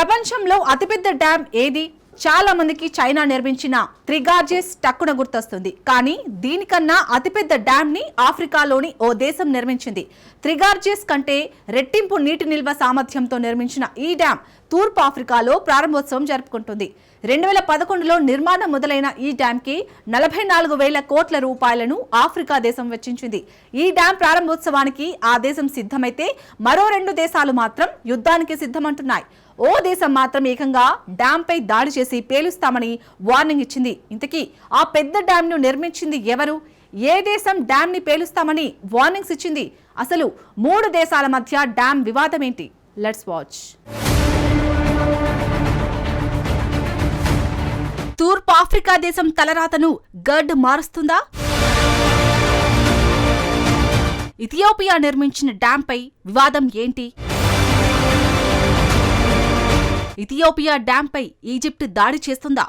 ప్రపంచంలో అతిపెద్ద డ్యామ్ ఏది? చాలా మందికి చైనా నిర్మించిన త్రిగార్జెస్ టక్కున గుర్తొస్తుంది. కానీ దీనికన్నా అతిపెద్ద డ్యామ్ని ఆఫ్రికాలోని ఓ దేశం నిర్మించింది. త్రిగార్జెస్ కంటే రెట్టింపు నీటి నిల్వ సామర్థ్యంతో నిర్మించిన ఈ డ్యామ్ తూర్పు ఆఫ్రికాలో ప్రారంభోత్సవం జరుపుకుంటుంది. రెండు వేల పదకొండులో నిర్మాణం మొదలైన ఈ డ్యాంకి నలభై నాలుగు వేల కోట్ల రూపాయలను ఆఫ్రికా దేశం వెచ్చించింది. ఈ డ్యాం ప్రారంభోత్సవానికి ఆ దేశం సిద్ధమైతే మరో రెండు దేశాలు మాత్రం యుద్ధానికి సిద్ధమంటున్నాయి. ఓ దేశం మాత్రం ఏకంగా డ్యాంపై దాడి చేసి పేలుస్తామని వార్నింగ్ ఇచ్చింది. ఇంతకీ ఆ పెద్ద డ్యాంను నిర్మించింది ఎవరు? ఏ దేశం డ్యాంని పేలుస్తామని వార్నింగ్స్ ఇచ్చింది. అసలు మూడు దేశాల మధ్య డ్యాం వివాదం ఏంటి లెట్స్ వాచ్. తూర్పు ఆఫ్రికా దేశం తలరాతను గర్డ్ మారుస్తుందా? ఇథియోపియా నిర్మించిన డ్యాంపై వివాదం ఏంటి? ఇథియోపియా డ్యాంపై ఈజిప్ట్ దాడి చేస్తుందా?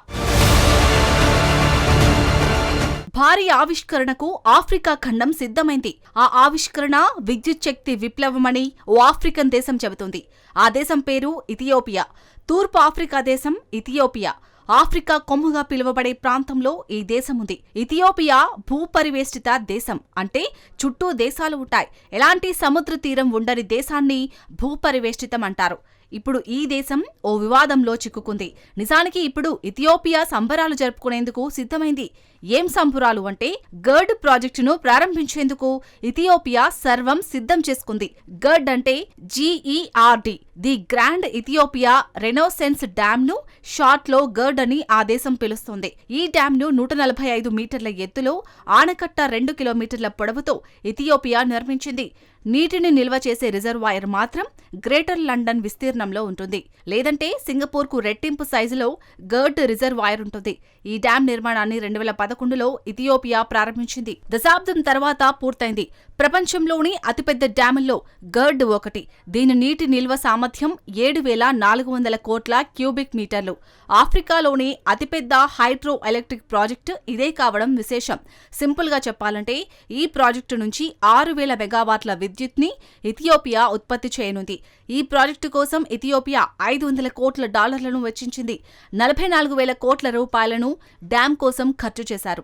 భారీ ఆవిష్కరణకు ఆఫ్రికా ఖండం సిద్ధమైంది. ఆ ఆవిష్కరణ విద్యుత్ శక్తి విప్లవమని ఓ ఆఫ్రికన్ దేశం చెబుతుంది. ఆ దేశం పేరు ఇథియోపియా. తూర్పు ఆఫ్రికా దేశం ఇథియోపియా. ఆఫ్రికా కొమ్ముగా పిలువబడే ప్రాంతంలో ఈ దేశం ఉంది. ఇథియోపియా భూపరివేష్టిత దేశం. అంటే చుట్టూ దేశాలు ఉంటాయి. ఎలాంటి సముద్ర తీరం ఉండని దేశాన్ని భూపరివేష్టితం అంటారు. ఇప్పుడు ఈ దేశం ఓ వివాదంలో చిక్కుకుంది. నిజానికి ఇప్పుడు ఇథియోపియా సంబరాలు జరుపుకునేందుకు సిద్ధమైంది. ఏం సంబురాలు అంటే గర్డ్ ప్రాజెక్టును ప్రారంభించేందుకు ఇథియోపియా సర్వం సిద్ధం చేసుకుంది. గర్డ్ అంటే G E R D the grand Ethiopia renaissance డ్యామ్ను షార్ట్లో గర్డ్ అని ఆ దేశం పిలుస్తుంది. ఈ డ్యామ్ను నూట నలభై ఐదు మీటర్ల ఎత్తులో ఆనకట్ట రెండు కిలోమీటర్ల పొడవుతో ఇథియోపియా నిర్మించింది. నీటిని నిల్వ చేసే రిజర్వాయర్ మాత్రం గ్రేటర్ లండన్ విస్తీర్ణం విస్తీర్ణంలో ఉంటుంది. లేదంటే సింగపూర్కు రెట్టింపు సైజులో గర్డ్ రిజర్వాయర్ ఉంటుంది. ఈ డ్యాం నిర్మాణాన్ని రెండు వేల పదకొండులో ఇథియోపియా ప్రారంభించింది. దశాబ్దం తర్వాత పూర్తయింది. ప్రపంచంలోని అతిపెద్ద డ్యాముల్లో గర్డ్ ఒకటి. దీని నీటి నిల్వ సామర్థ్యం ఏడు వేల నాలుగు వందల కోట్ల క్యూబిక్ మీటర్లు. ఆఫ్రికాలోని అతిపెద్ద హైడ్రో ఎలక్ట్రిక్ ప్రాజెక్టు ఇదే కావడం విశేషం. సింపుల్గా చెప్పాలంటే ఈ ప్రాజెక్టు నుంచి ఆరు వేల మెగావాట్ల విద్యుత్ని ఇథియోపియా ఉత్పత్తి చేయనుంది. ఈ ప్రాజెక్టు కోసం ఇథియోపియా ఐదు వందల కోట్ల డాలర్లను వెచ్చించింది. నలభై నాలుగు వేల కోట్ల రూపాయలను డ్యాం కోసం ఖర్చు చేశారు.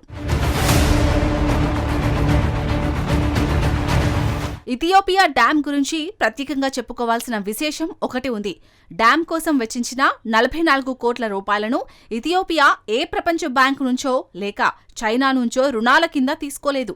ఇథియోపియా డ్యాం గురించి ప్రత్యేకంగా చెప్పుకోవాల్సిన విశేషం ఒకటి ఉంది. డ్యాం కోసం వెచ్చించిన నలభై నాలుగు కోట్ల రూపాయలను ఇథియోపియా ఏ ప్రపంచ బ్యాంకు నుంచో లేక చైనా నుంచో రుణాల కింద తీసుకోలేదు.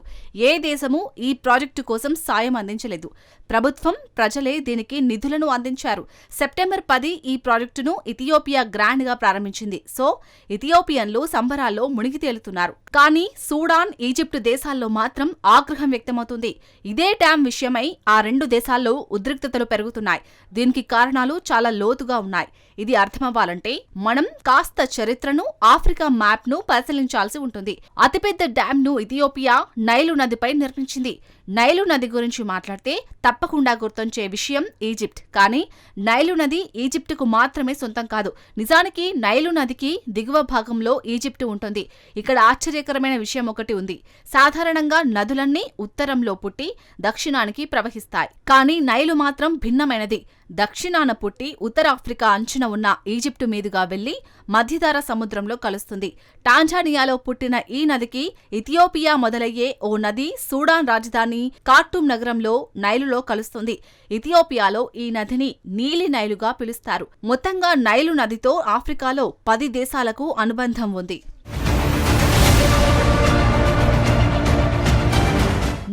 ఏ దేశము ఈ ప్రాజెక్టు కోసం సాయం అందించలేదు. ప్రభుత్వం ప్రజలే దీనికి నిధులను అందించారు. సెప్టెంబర్ పది ఈ ప్రాజెక్టును ఇథియోపియా గ్రాండ్గా ప్రారంభించింది. సో ఇథియోపియన్లు సంబరాల్లో మునిగి తేలుతున్నారు. కానీ సూడాన్ ఈజిప్టు దేశాల్లో మాత్రం ఆగ్రహం వ్యక్తమవుతుంది. ఇదే డ్యాం విషయమై ఆ రెండు దేశాల్లో ఉద్రిక్తతలు పెరుగుతున్నాయి. దీనికి కారణాలు చాలా లోతుగా ఉన్నాయి. ఇది అర్థమవ్వాలంటే మనం కాస్త చరిత్రను ఆఫ్రికా మ్యాప్ను పరిశీలించాల్సి ఉంటుంది. అతిపెద్ద డ్యామ్ను ఇథియోపియా నైలు నదిపై నిర్మించింది. నైలు నది గురించి మాట్లాడితే తప్పకుండా గుర్తొంచే విషయం ఈజిప్ట్. కానీ నైలు నది ఈజిప్టుకు మాత్రమే సొంతం కాదు. నిజానికి నైలు నదికి దిగువ భాగంలో ఈజిప్టు ఉంటుంది. ఇక్కడ ఆశ్చర్యకరమైన విషయం ఒకటి ఉంది. సాధారణంగా నదులన్నీ ఉత్తరంలో పుట్టి దక్షిణానికి ప్రవహిస్తాయి. కానీ నైలు మాత్రం భిన్నమైనది. దక్షిణాన పుట్టి ఉత్తర ఆఫ్రికా అంచున ఉన్న ఈజిప్టు మీదుగా వెళ్ళి మధ్యధార సముద్రంలో కలుస్తుంది. టాంజానియాలో పుట్టిన ఈ నదికి ఇథియోపియా మొదలయ్యే ఓ నది సూడాన్ రాజధాని కార్టూమ్ నగరంలో నైలులో కలుస్తుంది. ఇథియోపియాలో ఈ నదిని నీలి నైలుగా పిలుస్తారు. మొత్తంగా నైలు నదితో ఆఫ్రికాలో పది దేశాలకు అనుబంధం ఉంది.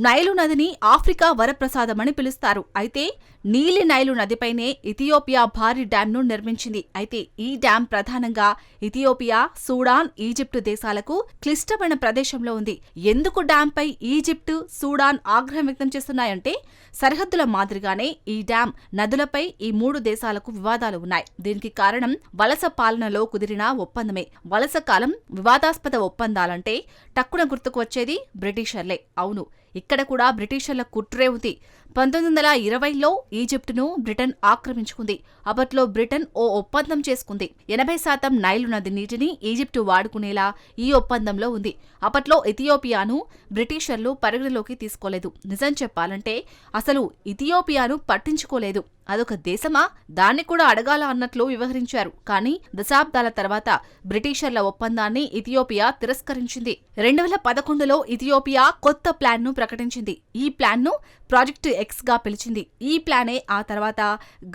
నైలు నదిని ఆఫ్రికా వరప్రసాదమని పిలుస్తారు. అయితే నీలి నైలు నదిపైనే ఇథియోపియా భారీ డ్యాంను నిర్మించింది. అయితే ఈ డ్యాం ప్రధానంగా ఇథియోపియా సూడాన్ ఈజిప్టు దేశాలకు క్లిష్టమైన ప్రదేశంలో ఉంది. ఎందుకు డ్యాంపై ఈజిప్టు సూడాన్ ఆగ్రహం వ్యక్తం చేస్తున్నాయంటే సరిహద్దుల మాదిరిగానే ఈ డ్యాం నదులపై ఈ మూడు దేశాలకు వివాదాలు ఉన్నాయి. దీనికి కారణం వలస పాలనలో కుదిరిన ఒప్పందమే. వలస కాలం వివాదాస్పద ఒప్పందాలంటే టక్కున గుర్తుకు వచ్చేది బ్రిటిషర్లే. అవును ఇక్కడ కూడా బ్రిటిషర్ల కుట్రే ఉంది. పంతొమ్మిది వందల ఇరవైలో ఈజిప్టును బ్రిటన్ ఆక్రమించుకుంది. అప్పట్లో బ్రిటన్ ఓ ఒప్పందం చేసుకుంది. ఎనభై శాతం నైలు నది నీటిని ఈజిప్టు వాడుకునేలా ఈ ఒప్పందంలో ఉంది. అప్పట్లో ఇథియోపియాను బ్రిటిషర్లు పరిగణలోకి తీసుకోలేదు. నిజం చెప్పాలంటే అసలు ఇథియోపియాను పట్టించుకోలేదు. అదొక దేశమా? దాన్ని కూడా అడగాల అన్నట్లు వ్యవహరించారు. కానీ దశాబ్దాల తర్వాత బ్రిటిషర్ల ఒప్పందాన్ని ఇథియోపియా తిరస్కరించింది. రెండు వేల పదకొండులో ఇథియోపియా కొత్త ప్లాన్ను ప్రకటించింది. ఈ ప్లాన్ను ప్రాజెక్ట్ ఎక్స్గా పిలిచింది. ఈ ప్లానే ఆ తర్వాత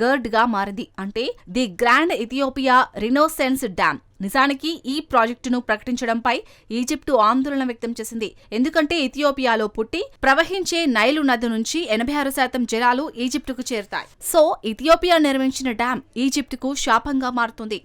గర్డ్గా మారింది. అంటే the grand Ethiopia renaissance dam. నిజానికి ఈ ప్రాజెక్టును ప్రకటించడంపై ఈజిప్టు ఆందోళన వ్యక్తం చేసింది. ఎందుకంటే ఇథియోపియాలో పుట్టి ప్రవహించే నైలు నది నుంచి ఎనభై ఆరు శాతం జలాలు ఈజిప్టుకు చేరుతాయి. సో ఇథియోపియా నిర్మించిన డ్యాం ఈజిప్టుకు శాపంగా మారుతుంది.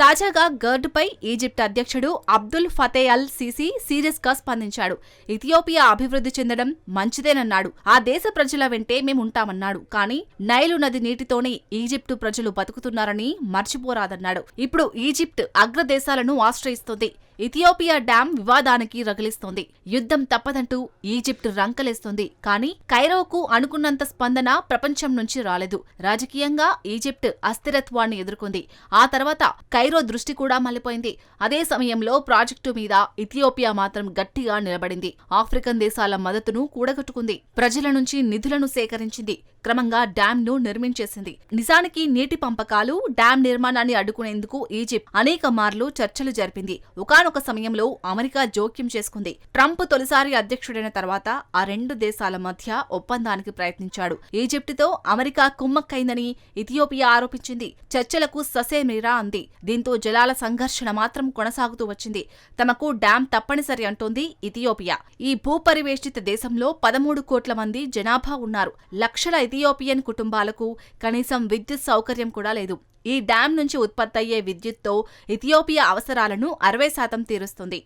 తాజాగా గర్డ్పై ఈజిప్ట్ అధ్యక్షుడు అబ్దుల్ ఫతే అల్ సీసీ సీరియస్గా స్పందించాడు. ఇథియోపియా అభివృద్ధి చెందడం మంచిదేనన్నాడు. ఆ దేశ ప్రజల వెంటే మేముంటామన్నాడు. కానీ నైలు నది నీటితోనే ఈజిప్టు ప్రజలు బతుకుతున్నారని మర్చిపోరాదన్నాడు. ఇప్పుడు ఈజిప్ట్ అగ్రదేశాలను ఆశ్రయిస్తుంది. ఇథియోపియా డ్యాం వివాదానికి రగిలిస్తోంది. యుద్ధం తప్పదంటూ ఈజిప్ట్ రంకలేస్తోంది. కానీ కైరోకు అనుకున్నంత స్పందన ప్రపంచం నుంచి రాలేదు. రాజకీయంగా ఈజిప్ట్ అస్థిరత్వాన్ని ఎదుర్కొంది. ఆ తర్వాత కైరో దృష్టి కూడా మళ్ళిపోయింది అదే సమయంలో ప్రాజెక్టు మీద ఇథియోపియా మాత్రం గట్టిగా నిలబడింది. ఆఫ్రికన్ దేశాల మద్దతును కూడగట్టుకుంది. ప్రజల నుంచి నిధులను సేకరించింది. క్రమంగా డ్యాం ను నిర్మించేసింది. నిజానికి నీటి పంపకాలు డ్యాం నిర్మాణాన్ని అడ్డుకునేందుకు ఈజిప్ట్ అనేక మార్లు చర్చలు జరిపింది. ఒకానొక సమయంలో అమెరికా జోక్యం చేసుకుంది. ట్రంప్ తొలిసారి అధ్యక్షుడైన తర్వాత ఆ రెండు దేశాల మధ్య ఒప్పందానికి ప్రయత్నించాడు. ఈజిప్టుతో అమెరికా కుమ్మక్కైందని ఇథియోపియా ఆరోపించింది. చర్చలకు ససేమిరా అంది. దీంతో జలాల సంఘర్షణ మాత్రం కొనసాగుతూ వచ్చింది. తమకు డ్యాం తప్పనిసరి అంటోంది ఇథియోపియా. ఈ భూపరివేష్టిత దేశంలో పదమూడు కోట్ల మంది జనాభా ఉన్నారు. లక్షల ఇథియోపియన్ కుటుంబాలకు కనీసం విద్యుత్ సౌకర్యం కూడా లేదు. ఈ డ్యాం నుంచి ఉత్పత్తయ్యే విద్యుత్తో ఇథియోపియా అవసరాలను అరవై శాతం తీరుస్తుంది.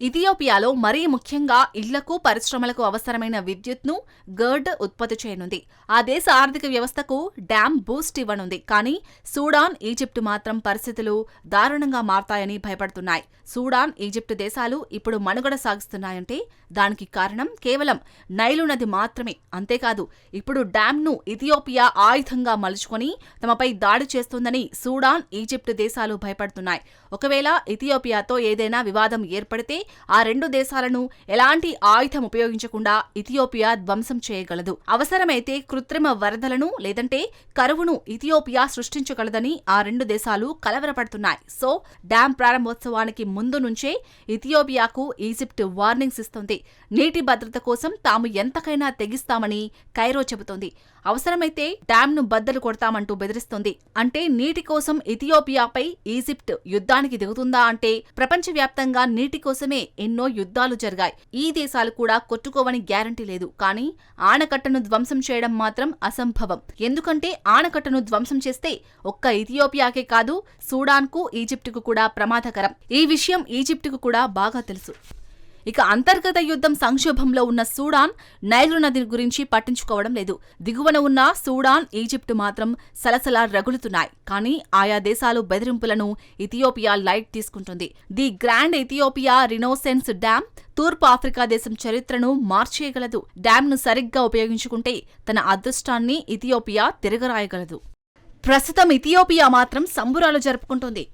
ఇథియోపియాలో మరీ ముఖ్యంగా ఇళ్ళకు పరిశ్రమలకు అవసరమైన విద్యుత్ను గర్డ్ ఉత్పత్తి చేయనుంది. ఆ దేశ ఆర్థిక వ్యవస్థకు డ్యామ్ బూస్ట్ ఇవ్వనుంది. కానీ సూడాన్ ఈజిప్టు మాత్రం పరిస్థితులు దారుణంగా మారతాయని భయపడుతున్నాయి. సూడాన్ ఈజిప్టు దేశాలు ఇప్పుడు మనుగడ సాగిస్తున్నాయంటే దానికి కారణం కేవలం నైలు నది మాత్రమే. అంతేకాదు ఇప్పుడు డ్యామ్ను ఇథియోపియా ఆయుధంగా మలుచుకొని తమపై దాడి చేస్తుందని సూడాన్ ఈజిప్టు దేశాలు భయపడుతున్నాయి. ఒకవేళ ఇథియోపియాతో ఏదైనా వివాదం ఏర్పడితే ఆ రెండు దేశాలను ఎలాంటి ఆయుధం ఉపయోగించకుండా ఇథియోపియా ధ్వంసం చేయగలదు. అవసరమైతే కృత్రిమ వరదలను లేదంటే కరువును ఇథియోపియా సృష్టించగలదని ఆ రెండు దేశాలు కలవరపడుతున్నాయి. సో డ్యాం ప్రారంభోత్సవానికి ముందు నుంచే ఇథియోపియాకు ఈజిప్ట్ వార్నింగ్స్ ఇస్తుంది. నీటి భద్రత కోసం తాము ఎంతకైనా తెగిస్తామని కైరో చెబుతోంది. అవసరమైతే డ్యాంను బద్దలు కొడతామంటూ బెదిరిస్తుంది. అంటే నీటి కోసం ఇథియోపియాపై ఈజిప్ట్ యుద్ధానికి దిగుతుందా అంటే ప్రపంచవ్యాప్తంగా నీటి కోసమే ఎన్నో యుద్ధాలు జరిగాయి. ఈ దేశాలు కూడా కొట్టుకోవని గ్యారంటీ లేదు. కానీ ఆనకట్టను ధ్వంసం చేయడం మాత్రం అసంభవం. ఎందుకంటే ఆనకట్టను ధ్వంసం చేస్తే ఒక్క ఇథియోపియాకే కాదు సూడాన్కు ఈజిప్టుకు కూడా ప్రమాదకరం. ఈ విషయం ఈజిప్టుకు కూడా బాగా తెలుసు. ఇక అంతర్గత యుద్ధం సంక్షోభంలో ఉన్న సూడాన్ నైలు నది గురించి పట్టించుకోవడం లేదు. దిగువన ఉన్న సూడాన్ ఈజిప్టు మాత్రం సలసలా రగులుతున్నాయి. కానీ ఆయా దేశాలు బెదిరింపులను ఇథియోపియా లైట్ తీసుకుంటుంది. The grand Ethiopia renaissance dam తూర్పు ఆఫ్రికా దేశం చరిత్రను మార్చేయగలదు. డ్యామ్ను సరిగ్గా ఉపయోగించుకుంటే తన అదృష్టాన్ని ఇథియోపియా తిరగరాయగలదు. ప్రస్తుతం ఇథియోపియా మాత్రం సంబురాలు జరుపుకుంటుంది.